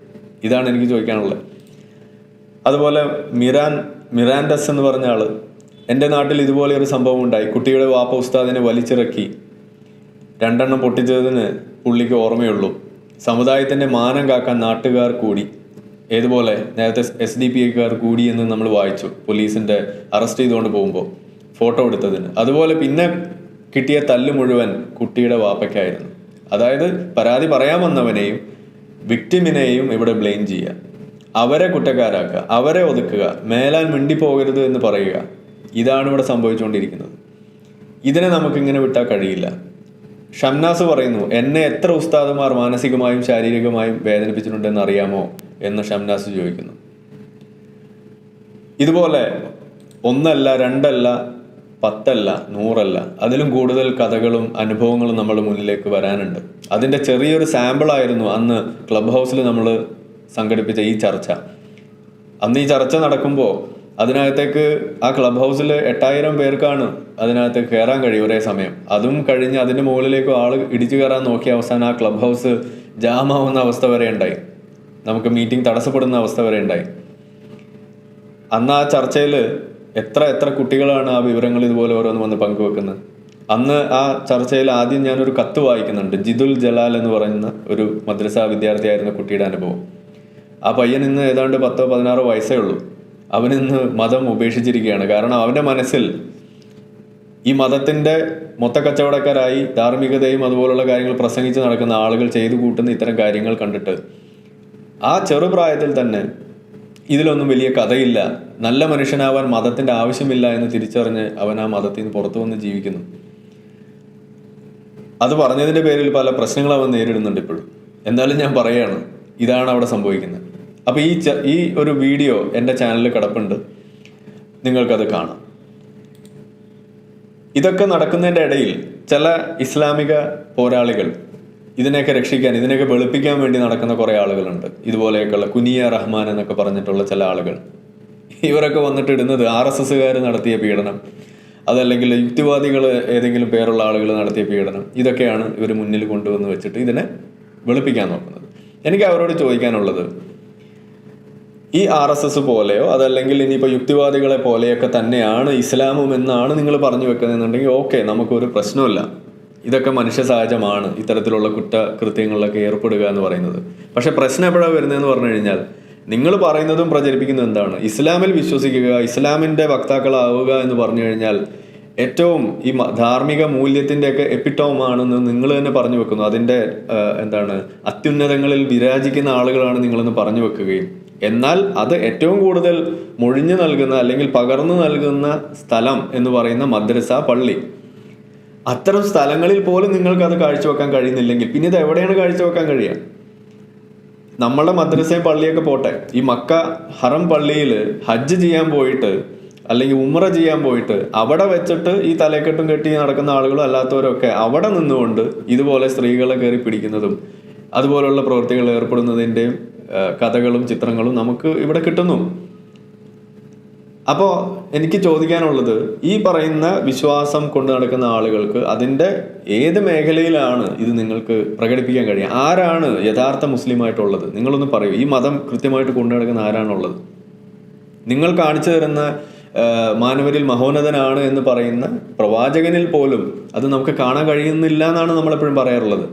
ഇതാണ് എനിക്ക് ചോദിക്കാനുള്ളത്. അതുപോലെ മിറാൻ മിറാൻഡസ് എന്ന് പറഞ്ഞ ആൾ എന്റെ നാട്ടിൽ ഇതുപോലെ ഒരു സംഭവം ഉണ്ടായി. കുട്ടിയുടെ വാപ്പ ഉസ്താദിനെ വലിച്ചിറക്കി. രണ്ടെണ്ണം പൊട്ടിച്ചതിന് പുള്ളിക്ക് ഓർമ്മയുള്ളൂ. സമുദായത്തിന്റെ മാനം കാക്കാൻ നാട്ടുകാർ കൂടി. ഏതുപോലെ നേരത്തെ എസ് ഡി പി ഐക്കാർ കൂടിയെന്ന് നമ്മൾ വായിച്ചു. പോലീസിന്റെ അറസ്റ്റ് ചെയ്തുകൊണ്ട് പോകുമ്പോൾ ഫോട്ടോ എടുത്തതിന്. അതുപോലെ പിന്നെ കിട്ടിയ തല്ല് മുഴുവൻ കുട്ടിയുടെ വാപ്പയ്ക്കായിരുന്നു. അതായത് പരാതി പറയാൻ വന്നവനെയും വിക്ടിമിനെയും ഇവിടെ ബ്ലെയിം ചെയ്യുക. അവരെ കുറ്റക്കാരാക്കുക അവരെ ഒതുക്കുക മേലാൻ മിണ്ടിപ്പോകരുത് എന്ന് പറയുക. ഇതാണ് ഇവിടെ സംഭവിച്ചുകൊണ്ടിരിക്കുന്നത്. ഇതിനെ നമുക്കിങ്ങനെ വിട്ടാൽ കഴിയില്ല. ഷംനാസ് പറയുന്നു എന്നെ എത്ര ഉസ്താദുമാർ മാനസികമായും ശാരീരികമായും വേദനിപ്പിച്ചിട്ടുണ്ടെന്ന് അറിയാമോ? എന്ന് ഷംനാസ് ചോദിക്കുന്നു. ഇതുപോലെ ഒന്നല്ല രണ്ടല്ല പത്തല്ല നൂറല്ല അതിലും കൂടുതൽ കഥകളും അനുഭവങ്ങളും നമ്മൾ മുന്നിലേക്ക് വരാനുണ്ട്. അതിന്റെ ചെറിയൊരു സാമ്പിളായിരുന്നു അന്ന് ക്ലബ് ഹൗസിൽ നമ്മൾ സംഘടിപ്പിച്ച ഈ ചർച്ച. അന്ന് ഈ ചർച്ച നടക്കുമ്പോൾ അതിനകത്തേക്ക് ആ ക്ലബ് ഹൗസിൽ എട്ടായിരം പേർക്കാണ് അതിനകത്തേക്ക് കയറാൻ കഴിയും ഒരേ സമയം. അതും കഴിഞ്ഞ് അതിന്റെ മുകളിലേക്ക് ആൾ ഇടിച്ചു കയറാൻ നോക്കിയ അവസാനം ആ ക്ലബ് ഹൗസ് ജാമാവുന്ന അവസ്ഥ വരെ ഉണ്ടായി. നമുക്ക് മീറ്റിംഗ് തടസ്സപ്പെടുന്ന അവസ്ഥ വരെ ഉണ്ടായി. അന്ന് ആ ചർച്ചയിൽ എത്ര എത്ര കുട്ടികളാണ് ആ വിവരങ്ങൾ ഇതുപോലെ ഓരോന്ന് വന്ന് പങ്കുവെക്കുന്നത്? അന്ന് ആ ചർച്ചയിൽ ആദ്യം ഞാനൊരു കത്ത് വായിക്കുന്നുണ്ട്. ജിദുൽ ജലാൽ എന്ന് പറയുന്ന ഒരു മദ്രസ വിദ്യാർത്ഥിയായിരുന്ന കുട്ടിയുടെ അനുഭവം. ആ പയ്യൻ ഇന്ന് ഏതാണ്ട് പത്തോ പതിനാറോ വയസ്സേ ഉള്ളൂ. അവൻ ഇന്ന് മതം ഉപേക്ഷിച്ചിരിക്കുകയാണ്. കാരണം അവന്റെ മനസ്സിൽ ഈ മതത്തിന്റെ മൊത്ത കച്ചവടക്കാരായി ധാർമ്മികതയും അതുപോലുള്ള കാര്യങ്ങൾ പ്രസംഗിച്ച് നടക്കുന്ന ആളുകൾ ചെയ്തു കൂട്ടുന്ന ഇത്തരം കാര്യങ്ങൾ കണ്ടിട്ട് ആ ചെറുപ്രായത്തിൽ തന്നെ ഇതിലൊന്നും വലിയ കഥയില്ല. നല്ല മനുഷ്യനാവാൻ മതത്തിന്റെ ആവശ്യമില്ല എന്ന് തിരിച്ചറിഞ്ഞ് അവൻ ആ മതത്തിൽ നിന്ന് പുറത്തു വന്ന് ജീവിക്കുന്നു. അത് പറഞ്ഞതിന്റെ പേരിൽ പല പ്രശ്നങ്ങൾ അവൻ നേരിടുന്നുണ്ട് ഇപ്പോഴും. എന്നാലും ഞാൻ പറയുകയാണ് ഇതാണ് അവിടെ സംഭവിക്കുന്നത്. അപ്പോൾ ഈ ഈ ഒരു വീഡിയോ എന്റെ ചാനലിൽ കിടപ്പുണ്ട്. നിങ്ങൾക്കത് കാണാം. ഇതൊക്കെ നടക്കുന്നതിന്റെ ഇടയിൽ ചില ഇസ്ലാമിക പോരാളികൾ ഇതിനെയൊക്കെ രക്ഷിക്കാൻ ഇതിനെയൊക്കെ വെളുപ്പിക്കാൻ വേണ്ടി നടക്കുന്ന കുറേ ആളുകളുണ്ട്. ഇതുപോലെയൊക്കെയുള്ള കുനിയ റഹ്മാൻ എന്നൊക്കെ പറഞ്ഞിട്ടുള്ള ചില ആളുകൾ. ഇവരൊക്കെ വന്നിട്ട് ഇടുന്നത് ആർ എസ് എസ്സുകാർ നടത്തിയ പീഡനം അതല്ലെങ്കിൽ യുക്തിവാദികൾ ഏതെങ്കിലും പേരുള്ള ആളുകൾ നടത്തിയ പീഡനം. ഇതൊക്കെയാണ് ഇവർ മുന്നിൽ കൊണ്ടുവന്ന് വെച്ചിട്ട് ഇതിനെ വെളുപ്പിക്കാൻ നോക്കുന്നത്. എനിക്ക് അവരോട് ചോദിക്കാനുള്ളത് ഈ ആർ എസ് എസ് പോലെയോ അതല്ലെങ്കിൽ ഇനിയിപ്പോൾ യുക്തിവാദികളെ പോലെയൊക്കെ തന്നെയാണ് ഇസ്ലാമും എന്നാണ് നിങ്ങൾ പറഞ്ഞു വെക്കുന്നതെന്നുണ്ടെങ്കിൽ ഓക്കെ നമുക്കൊരു പ്രശ്നമില്ല ഇതൊക്കെ മനുഷ്യ സഹജമാണ് ഇത്തരത്തിലുള്ള കുറ്റകൃത്യങ്ങളിലൊക്കെ ഏർപ്പെടുക എന്ന് പറയുന്നത്. പക്ഷെ പ്രശ്നം എപ്പോഴാണ് വരുന്നതെന്ന് പറഞ്ഞു കഴിഞ്ഞാൽ നിങ്ങൾ പറയുന്നതും പ്രചരിപ്പിക്കുന്നതും എന്താണ്? ഇസ്ലാമിൽ വിശ്വസിക്കുക ഇസ്ലാമിന്റെ വക്താക്കളാവുക എന്ന് പറഞ്ഞു കഴിഞ്ഞാൽ ഏറ്റവും ഈ ധാർമ്മിക മൂല്യത്തിന്റെയൊക്കെ എപ്പിറ്റോമാണെന്ന് നിങ്ങൾ തന്നെ പറഞ്ഞു വെക്കുന്നു. അതിന്റെ എന്താണ് അത്യുന്നതങ്ങളിൽ വിരാജിക്കുന്ന ആളുകളാണ് നിങ്ങളെന്ന് പറഞ്ഞു വെക്കുകയും. എന്നാൽ അത് ഏറ്റവും കൂടുതൽ മൊഴിഞ്ഞു നൽകുന്ന അല്ലെങ്കിൽ പകർന്നു നൽകുന്ന സ്ഥലം എന്ന് പറയുന്ന മദ്രസ പള്ളി. അത്തരം സ്ഥലങ്ങളിൽ പോലും നിങ്ങൾക്ക് അത് കാഴ്ചവെക്കാൻ കഴിയുന്നില്ലെങ്കിൽ പിന്നെ ഇത് എവിടെയാണ് കാഴ്ചവെക്കാൻ കഴിയുക? നമ്മളുടെ മദ്രസയും പള്ളിയൊക്കെ പോട്ടെ. ഈ മക്ക ഹറം പള്ളിയിൽ ഹജ്ജ് ചെയ്യാൻ പോയിട്ട് അല്ലെങ്കിൽ ഉമ്ര ചെയ്യാൻ പോയിട്ട് അവിടെ വെച്ചിട്ട് ഈ തലക്കെട്ടും കെട്ടി നടക്കുന്ന ആളുകളും അല്ലാത്തവരൊക്കെ അവിടെ നിന്നുകൊണ്ട് ഇതുപോലെ സ്ത്രീകളെ കയറി പിടിക്കുന്നതും അതുപോലുള്ള പ്രവൃത്തികൾ ഏർപ്പെടുന്നതിന്റെയും കഥകളും ചിത്രങ്ങളും നമുക്ക് ഇവിടെ കിട്ടുന്നു. അപ്പോൾ എനിക്ക് ചോദിക്കാനുള്ളത് ഈ പറയുന്ന വിശ്വാസം കൊണ്ട് നടക്കുന്ന ആളുകൾക്ക് അതിന്റെ ഏത് മേഖലയിലാണ് ഇത് നിങ്ങൾക്ക് പ്രകടിപ്പിക്കാൻ കഴിയുക? ആരാണ് യഥാർത്ഥ മുസ്ലിമായിട്ടുള്ളത്? നിങ്ങളൊന്ന് പറയൂ. ഈ മതം കൃത്യമായിട്ട് കൊണ്ടു നടക്കുന്ന ആരാണുള്ളത്? നിങ്ങൾ കാണിച്ചു തരുന്ന മാനവരിൽ മഹോന്നതനാണ് എന്ന് പറയുന്ന പ്രവാചകനിൽ പോലും അത് നമുക്ക് കാണാൻ കഴിയുന്നില്ല എന്നാണ് നമ്മളെപ്പോഴും പറയാറുള്ളത്.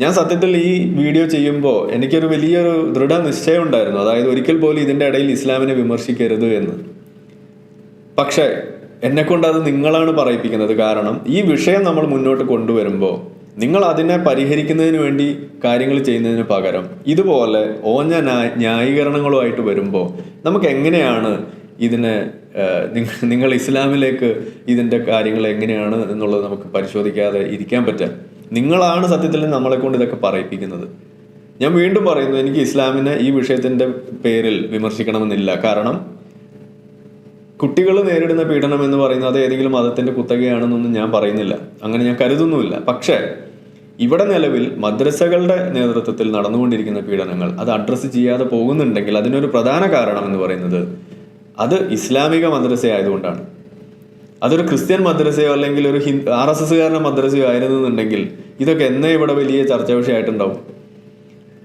ഞാൻ സത്യത്തിൽ ഈ വീഡിയോ ചെയ്യുമ്പോൾ എനിക്കൊരു വലിയൊരു ദൃഢ നിശ്ചയം ഉണ്ടായിരുന്നു അതായത് ഒരിക്കൽ പോലും ഇതിന്റെ ഇടയിൽ ഇസ്ലാമിനെ വിമർശിക്കരുത് എന്ന്. പക്ഷേ എന്നെക്കൊണ്ട് അത് നിങ്ങളാണ് പറയിപ്പിക്കുന്നത്. കാരണം ഈ വിഷയം നമ്മൾ മുന്നോട്ട് കൊണ്ടുവരുമ്പോൾ നിങ്ങൾ അതിനെ പരിഹരിക്കുന്നതിന് വേണ്ടി കാര്യങ്ങൾ ചെയ്യുന്നതിന് പകരം ഇതുപോലെ ഓഞ്ഞ ന്യായ- ന്യായീകരണങ്ങളുമായിട്ട് വരുമ്പോൾ നമുക്ക് എങ്ങനെയാണ് ഇതിനെ നിങ്ങൾ ഇസ്ലാമിലേക്ക് ഇതിന്റെ കാര്യങ്ങൾ എങ്ങനെയാണ് എന്നുള്ളത് നമുക്ക് പരിശോധിക്കാതെ ഇരിക്കാൻ പറ്റുക? നിങ്ങളാണ് സത്യത്തിൽ നമ്മളെ കൊണ്ട് ഇതൊക്കെ പറയിപ്പിക്കുന്നത്. ഞാൻ വീണ്ടും പറയുന്നു എനിക്ക് ഇസ്ലാമിനെ ഈ വിഷയത്തിന്റെ പേരിൽ വിമർശിക്കണമെന്നില്ല. കാരണം കുട്ടികൾ നേരിടുന്ന പീഡനം എന്ന് പറയുന്നത് ഏതെങ്കിലും മതത്തിന്റെ കുത്തകയാണെന്നൊന്നും ഞാൻ പറയുന്നില്ല. അങ്ങനെ ഞാൻ കരുതുന്നുമില്ല. പക്ഷേ ഇവിടെ നിലവിൽ മദ്രസകളുടെ നേതൃത്വത്തിൽ നടന്നുകൊണ്ടിരിക്കുന്ന പീഡനങ്ങൾ അത് അഡ്രസ്സ് ചെയ്യാതെ പോകുന്നുണ്ടെങ്കിൽ അതിനൊരു പ്രധാന കാരണം എന്ന് പറയുന്നത് അത് ഇസ്ലാമിക മദ്രസ ആയതുകൊണ്ടാണ് അതൊരു ക്രിസ്ത്യൻ മദ്രസയോ അല്ലെങ്കിൽ ഒരു ഹിന്ദു ആർ എസ് എസ്സുകാരന്റെ മദ്രസയോ ആയിരുന്നുണ്ടെങ്കിൽ ഇതൊക്കെ എന്നേ ഇവിടെ വലിയ ചർച്ചാ വിഷയമായിട്ടുണ്ടാവും.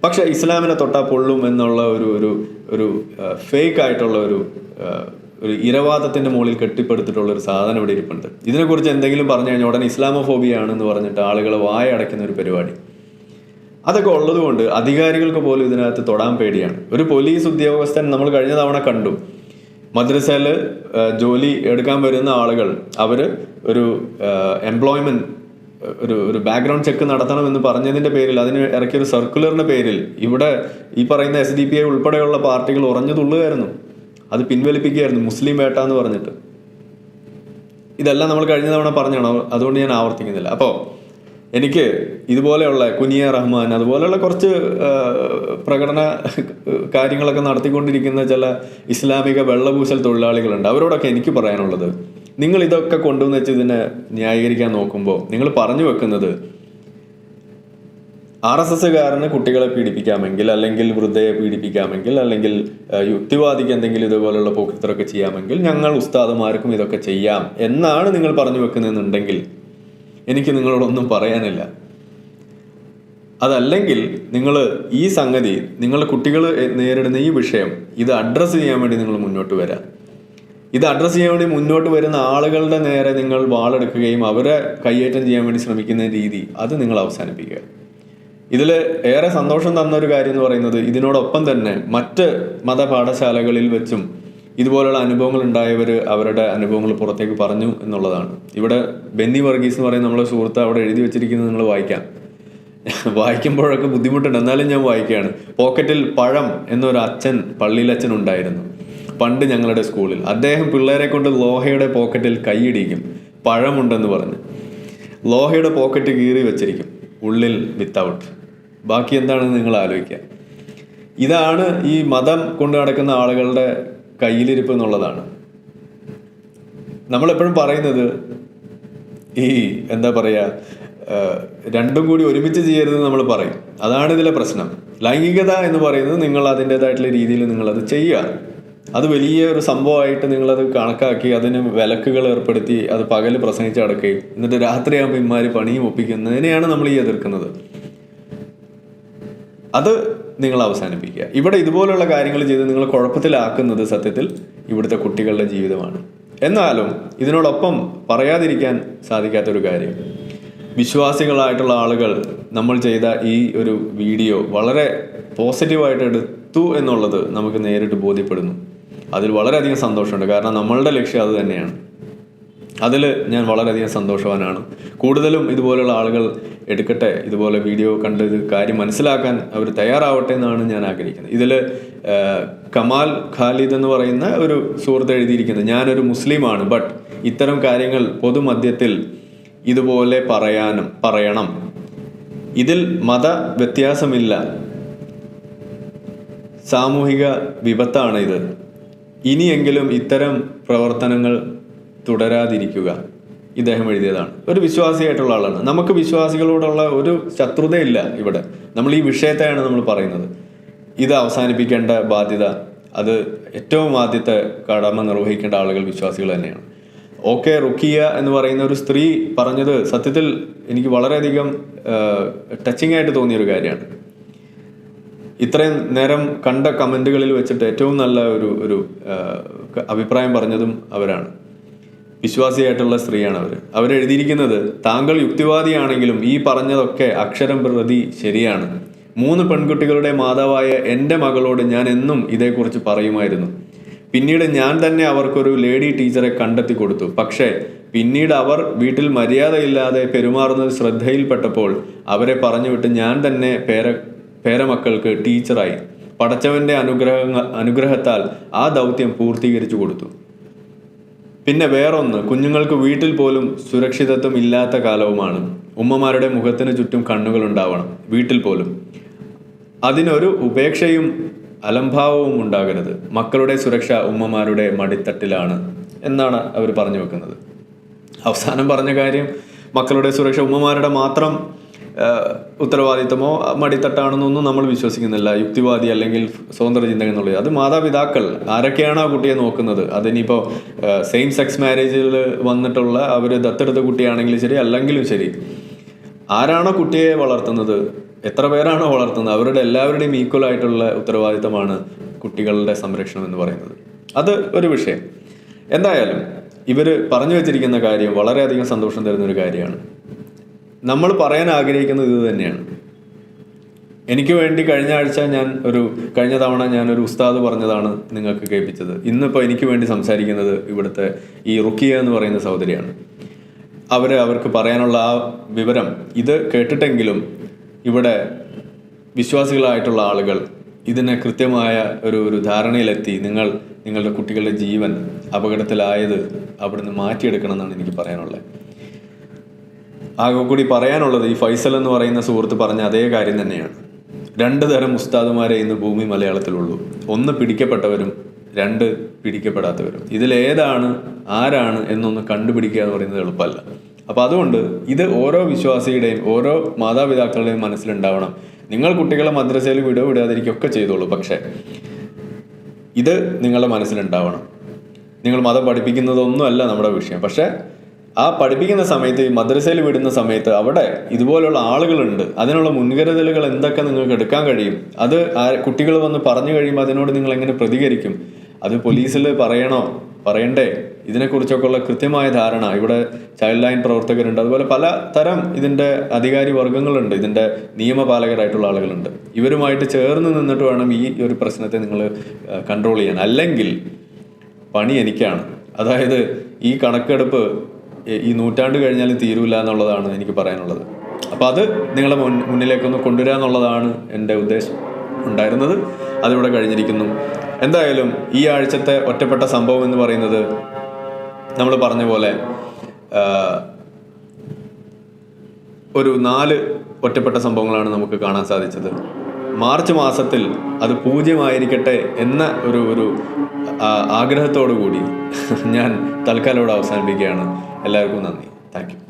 പക്ഷെ ഇസ്ലാമിനെ തൊട്ടാ പൊള്ളും എന്നുള്ള ഒരു ഒരു ഒരു ഫേക്ക് ആയിട്ടുള്ള ഒരു ഒരു ഇരവാദത്തിന്റെ മുകളിൽ കെട്ടിപ്പടുത്തിട്ടുള്ള ഒരു സാധനം ഇവിടെ ഇരിപ്പുണ്ട്. ഇതിനെക്കുറിച്ച് എന്തെങ്കിലും പറഞ്ഞു കഴിഞ്ഞാൽ ഉടനെ ഇസ്ലാമോഫോബിയ ആണെന്ന് പറഞ്ഞിട്ട് ആളുകൾ വായ അടയ്ക്കുന്ന ഒരു പരിപാടി. അതൊക്കെ ഉള്ളതുകൊണ്ട് അധികാരികൾക്ക് പോലും ഇതിനകത്ത് തൊടാൻ പേടിയാണ്. ഒരു പോലീസ് ഉദ്യോഗസ്ഥൻ നമ്മൾ കഴിഞ്ഞ തവണ കണ്ടു. മദ്രസയിൽ ജോലി എടുക്കാൻ വരുന്ന ആളുകൾ അവർ ഒരു എംപ്ലോയ്മെന്റ് ഒരു ഒരു ബാക്ക്ഗ്രൗണ്ട് ചെക്ക് നടത്തണമെന്ന് പറഞ്ഞതിന്റെ പേരിൽ അതിന് ഇറക്കിയ ഒരു സർക്കുലറിന്റെ പേരിൽ ഇവിടെ ഈ പറയുന്ന എസ് ഡി പി ഐ ഉൾപ്പെടെയുള്ള പാർട്ടികൾ ഉറഞ്ഞു തുള്ളുകയായിരുന്നു. അത് പിൻവലിപ്പിക്കുകയായിരുന്നു മുസ്ലിം വേട്ട എന്ന് പറഞ്ഞിട്ട്. ഇതെല്ലാം നമ്മൾ കഴിഞ്ഞ തവണ പറഞ്ഞാണോ അതുകൊണ്ട് ഞാൻ ആവർത്തിക്കുന്നില്ല. അപ്പോൾ എനിക്ക് ഇതുപോലെയുള്ള കുനിയ റഹ്മാൻ അതുപോലെയുള്ള കുറച്ച് പ്രകടന കാര്യങ്ങളൊക്കെ നടത്തിക്കൊണ്ടിരിക്കുന്ന ചില ഇസ്ലാമിക വെള്ളപൂശൽ തൊഴിലാളികളുണ്ട്. അവരോടൊക്കെ എനിക്ക് പറയാനുള്ളത് നിങ്ങൾ ഇതൊക്കെ കൊണ്ടുവന്ന് വെച്ച് ഇതിനെ ന്യായീകരിക്കാൻ നോക്കുമ്പോൾ നിങ്ങൾ പറഞ്ഞു വെക്കുന്നത് ആർ എസ് എസ്സുകാരന് കുട്ടികളെ പീഡിപ്പിക്കാമെങ്കിൽ അല്ലെങ്കിൽ വൃദ്ധയെ പീഡിപ്പിക്കാമെങ്കിൽ അല്ലെങ്കിൽ യുക്തിവാദിക്ക് എന്തെങ്കിലും ഇതുപോലുള്ള പോക്കിത്തരൊക്കെ ചെയ്യാമെങ്കിൽ ഞങ്ങൾ ഉസ്താദുമാർക്കും ഇതൊക്കെ ചെയ്യാം എന്നാണ് നിങ്ങൾ പറഞ്ഞു വെക്കുന്നതെന്നുണ്ടെങ്കിൽ എനിക്ക് നിങ്ങളോടൊന്നും പറയാനില്ല. അതല്ലെങ്കിൽ നിങ്ങൾ ഈ സംഗതി നിങ്ങളുടെ കുട്ടികൾ നേരിടുന്ന ഈ വിഷയം ഇത് അഡ്രസ്സ് ചെയ്യാൻ വേണ്ടി നിങ്ങൾ മുന്നോട്ട് വരാം. ഇത് അഡ്രസ്സ് ചെയ്യാൻ വേണ്ടി മുന്നോട്ട് വരുന്ന ആളുകളുടെ നേരെ നിങ്ങൾ വാളെടുക്കുകയും അവരെ കയ്യേറ്റം ചെയ്യാൻ വേണ്ടി ശ്രമിക്കുന്ന രീതി അത് നിങ്ങൾ അവസാനിപ്പിക്കുക. ഇതിൽ ഏറെ സന്തോഷം തന്ന ഒരു കാര്യം എന്ന് പറയുന്നത് ഇതിനോടൊപ്പം തന്നെ മറ്റ് മതപാഠശാലകളിൽ വെച്ചും ഇതുപോലുള്ള അനുഭവങ്ങൾ ഉണ്ടായവർ അവരുടെ അനുഭവങ്ങൾ പുറത്തേക്ക് പറഞ്ഞു എന്നുള്ളതാണ്. ഇവിടെ ബെന്നി വർഗീസ് എന്ന് പറയുന്ന നമ്മളെ സുഹൃത്ത് അവിടെ എഴുതി വെച്ചിരിക്കുന്നത് നിങ്ങൾ വായിക്കാം. വായിക്കുമ്പോഴൊക്കെ ബുദ്ധിമുട്ടുണ്ട്. എന്നാലും ഞാൻ വായിക്കുകയാണ്. പോക്കറ്റിൽ പഴം എന്നൊരു അച്ഛൻ പള്ളിയിലച്ഛൻ ഉണ്ടായിരുന്നു പണ്ട് ഞങ്ങളുടെ സ്കൂളിൽ. അദ്ദേഹം പിള്ളേരെ കൊണ്ട് ലോഹയുടെ പോക്കറ്റിൽ കൈയിടിക്കും. പഴമുണ്ടെന്ന് പറഞ്ഞ്. ലോഹയുടെ പോക്കറ്റ് കീറി വെച്ചിരിക്കും. ഉള്ളിൽ വിത്തൗട്ട് ബാക്കി എന്താണെന്ന് നിങ്ങൾ ആലോചിക്കുക? ഇതാണ് ഈ മതം കൊണ്ടു നടക്കുന്ന ആളുകളുടെ കയ്യിലിരിപ്പ് എന്നുള്ളതാണ്. നമ്മളെപ്പോഴും പറയുന്നത് ഈ എന്താ പറയുക രണ്ടും കൂടി ഒരുമിച്ച് ചെയ്യരുത് നമ്മൾ പറയും. അതാണ് ഇതിലെ പ്രശ്നം. ലൈംഗികത എന്ന് പറയുന്നത് നിങ്ങൾ അതിന്റെതായിട്ടുള്ള രീതിയിൽ നിങ്ങളത് ചെയ്യുക. അത് വലിയ ഒരു സംഭവമായിട്ട് നിങ്ങളത് കണക്കാക്കി അതിന് വിലക്കുകൾ ഏർപ്പെടുത്തി അത് പകൽ പ്രസംഗിച്ച് അടക്കുകയും എന്നിട്ട് രാത്രിയാകുമ്പോൾ ഇമാര് പണിയും ഒപ്പിക്കുന്നതിനെയാണ് നമ്മൾ ഈ എതിർക്കുന്നത്. അത് നിങ്ങൾ അവസാനിപ്പിക്കുക. ഇവിടെ ഇതുപോലുള്ള കാര്യങ്ങൾ ചെയ്ത് നിങ്ങൾ കുഴപ്പത്തിലാക്കുന്നത് സത്യത്തിൽ ഇവിടുത്തെ കുട്ടികളുടെ ജീവിതമാണ്. എന്നാലും ഇതിനോടൊപ്പം പറയാതിരിക്കാൻ സാധിക്കാത്തൊരു കാര്യം. വിശ്വാസികളായിട്ടുള്ള ആളുകൾ നമ്മൾ ചെയ്ത ഈ ഒരു വീഡിയോ വളരെ പോസിറ്റീവായിട്ട് എടുത്തു എന്നുള്ളത് നമുക്ക് നേരിട്ട് ബോധ്യപ്പെടുന്നു. അതിൽ വളരെയധികം സന്തോഷമുണ്ട്. കാരണം നമ്മളുടെ ലക്ഷ്യം അത് തന്നെയാണ്. അതിൽ ഞാൻ വളരെയധികം സന്തോഷവാനാണ്. കൂടുതലും ഇതുപോലുള്ള ആളുകൾ എടുക്കട്ടെ ഇതുപോലെ വീഡിയോ കണ്ട് ഇത് കാര്യം മനസ്സിലാക്കാൻ അവർ തയ്യാറാവട്ടെ എന്നാണ് ഞാൻ ആഗ്രഹിക്കുന്നത്. ഇതിൽ കമാൽ ഖാലിദ് എന്ന് പറയുന്ന ഒരു സുഹൃത്ത് എഴുതിയിരിക്കുന്നത് ഞാനൊരു മുസ്ലിമാണ് ബട്ട് ഇത്തരം കാര്യങ്ങൾ പൊതുമധ്യത്തിൽ ഇതുപോലെ പറയാനും പറയണം. ഇതിൽ മത വ്യത്യാസമില്ല. സാമൂഹിക വിപത്താണ് ഇത് ഇനിയെങ്കിലും ഇത്തരം പ്രവർത്തനങ്ങൾ തുടരാതിരിക്കുക. ഇദ്ദേഹം എഴുതിയതാണ്. ഒരു വിശ്വാസിയായിട്ടുള്ള ആളാണ്. നമുക്ക് വിശ്വാസികളോടുള്ള ഒരു ശത്രുതയില്ല ഇവിടെ. നമ്മൾ ഈ വിഷയത്തെയാണ് നമ്മൾ പറയുന്നത്. ഇത് അവസാനിപ്പിക്കേണ്ട ബാധ്യത അത് ഏറ്റവും ആദ്യത്തെ കടമ നിർവഹിക്കേണ്ട ആളുകൾ വിശ്വാസികൾ തന്നെയാണ്. ഓക്കെ റുക്കിയ എന്ന് പറയുന്ന ഒരു സ്ത്രീ പറഞ്ഞത് സത്യത്തിൽ എനിക്ക് വളരെയധികം ടച്ചിങ് ആയിട്ട് തോന്നിയ ഒരു കാര്യമാണ്. ഇത്രയും നേരം കണ്ട കമന്റുകളിൽ വെച്ചിട്ട് ഏറ്റവും നല്ല ഒരു ഒരു അഭിപ്രായം പറഞ്ഞതും അവരാണ്. വിശ്വാസിയായിട്ടുള്ള സ്ത്രീയാണ് അവർ അവരെഴുതിയിരിക്കുന്നത് താങ്കൾ യുക്തിവാദിയാണെങ്കിലും ഈ പറഞ്ഞതൊക്കെ അക്ഷരം പ്രതി ശരിയാണ്. മൂന്ന് പെൺകുട്ടികളുടെ മാതാവായ എന്റെ മകളോട് ഞാൻ എന്നും ഇതേക്കുറിച്ച് പറയുമായിരുന്നു. പിന്നീട് ഞാൻ തന്നെ അവർക്കൊരു ലേഡി ടീച്ചറെ കണ്ടെത്തി കൊടുത്തു. പക്ഷേ പിന്നീട് അവർ വീട്ടിൽ മര്യാദയില്ലാതെ പെരുമാറുന്നത് ശ്രദ്ധയിൽപ്പെട്ടപ്പോൾ അവരെ പറഞ്ഞുവിട്ട് ഞാൻ തന്നെ പേര പേരമക്കൾക്ക് ടീച്ചറായി. പടച്ചവന്റെ അനുഗ്രഹ അനുഗ്രഹത്താൽ ആ ദൗത്യം പൂർത്തീകരിച്ചു കൊടുത്തു. പിന്നെ വേറൊന്ന് കുഞ്ഞുങ്ങൾക്ക് വീട്ടിൽ പോലും സുരക്ഷിതത്വം ഇല്ലാത്ത കാലവുമാണ്. ഉമ്മമാരുടെ മുഖത്തിന് ചുറ്റും കണ്ണുകൾ ഉണ്ടാവണം വീട്ടിൽ പോലും. അതിനൊരു ഉപേക്ഷയും അലംഭാവവും ഉണ്ടാകരുത്. മക്കളുടെ സുരക്ഷ ഉമ്മമാരുടെ മടിത്തട്ടിലാണ് എന്നാണ് അവർ പറഞ്ഞു വെക്കുന്നത്. അവസാനം പറഞ്ഞ കാര്യം മക്കളുടെ സുരക്ഷ ഉമ്മമാരുടെ മാത്രം ഉത്തരവാദിത്തമോ മടിത്തട്ടാണെന്നൊന്നും നമ്മൾ വിശ്വസിക്കുന്നില്ല. യുക്തിവാദി അല്ലെങ്കിൽ സ്വതന്ത്ര ചിന്തകൻ എന്നുള്ളത്. അത് മാതാപിതാക്കൾ. ആരൊക്കെയാണ് ആ കുട്ടിയെ നോക്കുന്നത്? അതിനിപ്പോൾ സെയിം സെക്സ് മാരേജിൽ വന്നിട്ടുള്ള അവർ ദത്തെടുത്ത കുട്ടിയാണെങ്കിലും ശരി അല്ലെങ്കിലും ശരി. ആരാണോ കുട്ടിയെ വളർത്തുന്നത്? എത്ര പേരാണോ വളർത്തുന്നത്? അവരുടെ എല്ലാവരുടെയും ഈക്വൽ ആയിട്ടുള്ള ഉത്തരവാദിത്തമാണ് കുട്ടികളുടെ സംരക്ഷണം എന്ന് പറയുന്നത്. അത് ഒരു വിഷയം. എന്തായാലും ഇവർ പറഞ്ഞു വെച്ചിരിക്കുന്ന കാര്യം വളരെയധികം സന്തോഷം തരുന്ന ഒരു കാര്യമാണ്. നമ്മൾ പറയാൻ ആഗ്രഹിക്കുന്നത് ഇത് തന്നെയാണ്. എനിക്ക് വേണ്ടി കഴിഞ്ഞ ആഴ്ച ഞാൻ ഒരു കഴിഞ്ഞ തവണ ഞാൻ ഒരു ഉസ്താദ് പറഞ്ഞതാണ് നിങ്ങൾക്ക് കേൾപ്പിച്ചത്. ഇന്നിപ്പോൾ എനിക്ക് വേണ്ടി സംസാരിക്കുന്നത് ഇവിടുത്തെ ഈ റുക്കിയ എന്ന് പറയുന്ന സഹോദരിയാണ്. അവർ അവർക്ക് പറയാനുള്ള ആ വിവരം ഇത് കേട്ടിട്ടെങ്കിലും ഇവിടെ വിശ്വാസികളായിട്ടുള്ള ആളുകൾ ഇതിനെ കൃത്യമായ ഒരു ഒരു ധാരണയിലെത്തി നിങ്ങൾ നിങ്ങളുടെ കുട്ടികളുടെ ജീവൻ അപകടത്തിലായത് അവിടുന്ന് മാറ്റിയെടുക്കണം എന്നാണ് എനിക്ക് പറയാനുള്ളത്. ആകെ കൂടി പറയാനുള്ളത് ഈ ഫൈസൽ എന്ന് പറയുന്ന സുഹൃത്ത് പറഞ്ഞ അതേ കാര്യം തന്നെയാണ്. രണ്ട് തരം ഉസ്താദുമാരെ ഇന്ന് ഭൂമി മലയാളത്തിലുള്ളൂ. ഒന്ന് പിടിക്കപ്പെട്ടവരും രണ്ട് പിടിക്കപ്പെടാത്തവരും. ഇതിലേതാണ് ആരാണ് എന്നൊന്ന് കണ്ടുപിടിക്കുക എന്ന് പറയുന്നത് എളുപ്പമല്ല. അപ്പം അതുകൊണ്ട് ഇത് ഓരോ വിശ്വാസിയുടെയും ഓരോ മാതാപിതാക്കളുടെയും മനസ്സിലുണ്ടാവണം. നിങ്ങൾ കുട്ടികളെ മദ്രസയിൽ വിടോ വിടാതിരിക്കുകയൊക്കെ ചെയ്തോളൂ പക്ഷേ ഇത് നിങ്ങളുടെ മനസ്സിലുണ്ടാവണം. നിങ്ങൾ മതം പഠിപ്പിക്കുന്നതൊന്നുമല്ല നമ്മുടെ വിഷയം. പക്ഷേ ആ പഠിപ്പിക്കുന്ന സമയത്ത് ഈ മദ്രസയിൽ വിടുന്ന സമയത്ത് അവിടെ ഇതുപോലുള്ള ആളുകളുണ്ട്. അതിനുള്ള മുൻകരുതലുകൾ എന്തൊക്കെ നിങ്ങൾക്ക് എടുക്കാൻ കഴിയും? അത് കുട്ടികൾ വന്ന് പറഞ്ഞു കഴിയുമ്പോൾ അതിനോട് നിങ്ങൾ എങ്ങനെ പ്രതികരിക്കും? അത് പോലീസിൽ പറയണോ? പറയണ്ടേ? ഇതിനെക്കുറിച്ചൊക്കെ ഉള്ള കൃത്യമായ ധാരണ. ഇവിടെ ചൈൽഡ് ലൈൻ പ്രവർത്തകരുണ്ട്. അതുപോലെ പല തരം ഇതിന്റെ അധികാരി വർഗങ്ങളുണ്ട്. ഇതിന്റെ നിയമപാലകരായിട്ടുള്ള ആളുകളുണ്ട്. ഇവരുമായിട്ട് ചേർന്ന് നിന്നിട്ട് വേണം ഈ ഒരു പ്രശ്നത്തെ നിങ്ങൾ കൺട്രോൾ ചെയ്യാൻ. അല്ലെങ്കിൽ പണി എനിക്കാണ്. അതായത് ഈ കണക്കെടുപ്പ് ഈ- നൂറ്റാണ്ട് കഴിഞ്ഞാലും തീരൂല എന്നുള്ളതാണ് എനിക്ക് പറയാനുള്ളത്. അപ്പോൾ അത് നിങ്ങളെ മുൻ മുന്നിലേക്കൊന്ന് കൊണ്ടുവരിക എന്നുള്ളതാണ് എന്റെ ഉദ്ദേശം ഉണ്ടായിരുന്നത്. അതിവിടെ കഴിഞ്ഞിരിക്കുന്നു. എന്തായാലും ഈ ആഴ്ചത്തെ ഒറ്റപ്പെട്ട സംഭവം എന്ന് പറയുന്നത് നമ്മൾ പറഞ്ഞ പോലെ ഒരു നാല് ഒറ്റപ്പെട്ട സംഭവങ്ങളാണ് നമുക്ക് കാണാൻ സാധിച്ചത്. മാർച്ച് മാസത്തിൽ അത് പൂജ്യമായിരിക്കട്ടെ എന്ന ഒരു ഒരു ആഗ്രഹത്തോടു കൂടി ഞാൻ തൽക്കാലം ഇവിടെ അവസാനിപ്പിക്കുകയാണ്. എല്ലാവർക്കും നന്ദി. Thank you.